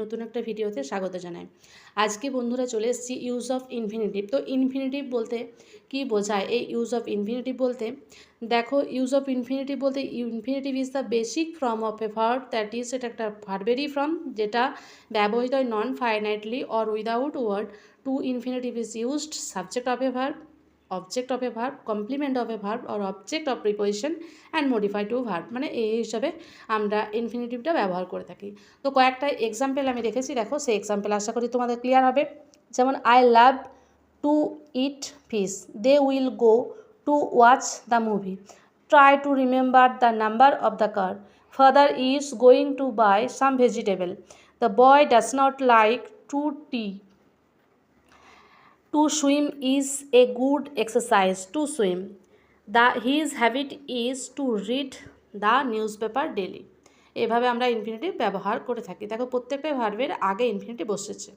নতুন একটা ভিডিওতে স্বাগত জানাই। আজকে বন্ধুরা চলে এসেছি ইউজ অফ ইনফিনিটিভ তো ইনফিনিটিভ বলতে কি বোঝায়? এই ইউজ অফ ইনফিনিটিভ বলতে দেখো ইউজ অফ ইনফিনিটিভ বলতে infinitive is the basic form of a verb that is এটা একটা ভার্বেরই ফর্ম যেটা ব্যবহৃত হয় non finitely or without word to infinitive is used subject of a verb object of a verb complement of a verb or object of preposition and modify to verb মানে এই হিসাবে আমরা ইনফিনিটিভটা ব্যবহার করে থাকি। তো কয়েকটা এক্সাম্পল আমি রেখেছি দেখো সেই এক্সাম্পল আশা করি তোমাদের ক্লিয়ার হবে। যেমন I love to eat fish they will go to watch the movie try to remember the number of the car father is going to buy some vegetable the boy does not like to T to swim is a good exercise to swim the his habit is to read the newspaper daily এভাবে আমরা infinitive ব্যবহার করে থাকি। দেখো, প্রত্যেকটা ভার্বের আগে infinitive বসেছে।